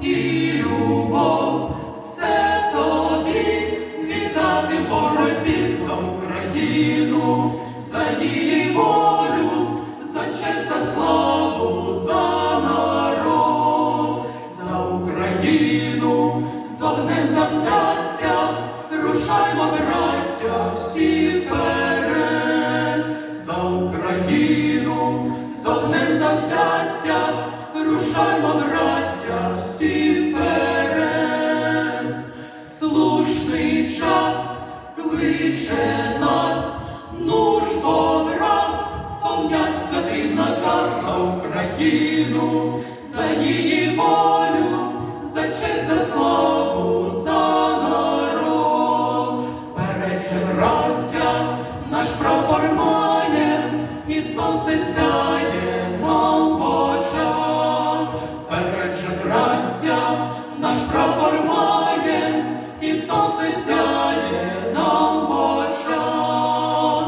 і любов, все тобі віддати боротьбі за Україну, за її волю, за честь, за славу, за народ, за Україну, з огнем завзяття, рушаймо, браття, всі вперед, за Україну, з огнем завзяття, рушаймо, браття, всі вперед. Час кличе нас, нужбо враз, сповнять святий наказ за Україну, за її волю, за честь, за славу, за народ. Браття, наш прапор має, і сонце сяє Же, браття, наш прапор має, і сонце сяє нам в очах.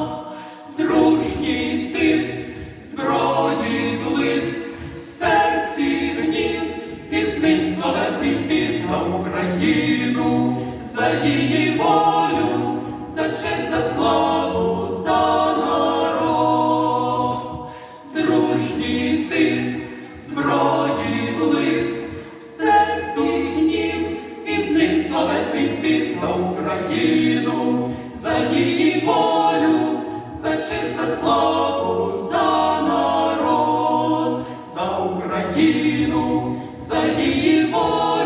Дружній тиск, зброї блиск, в серці гнів, і з ним славетний спів за Україну, за її волю, за честь, за славу, країну, за її волю, за чисте славу, за народ, за Україну, за її волю.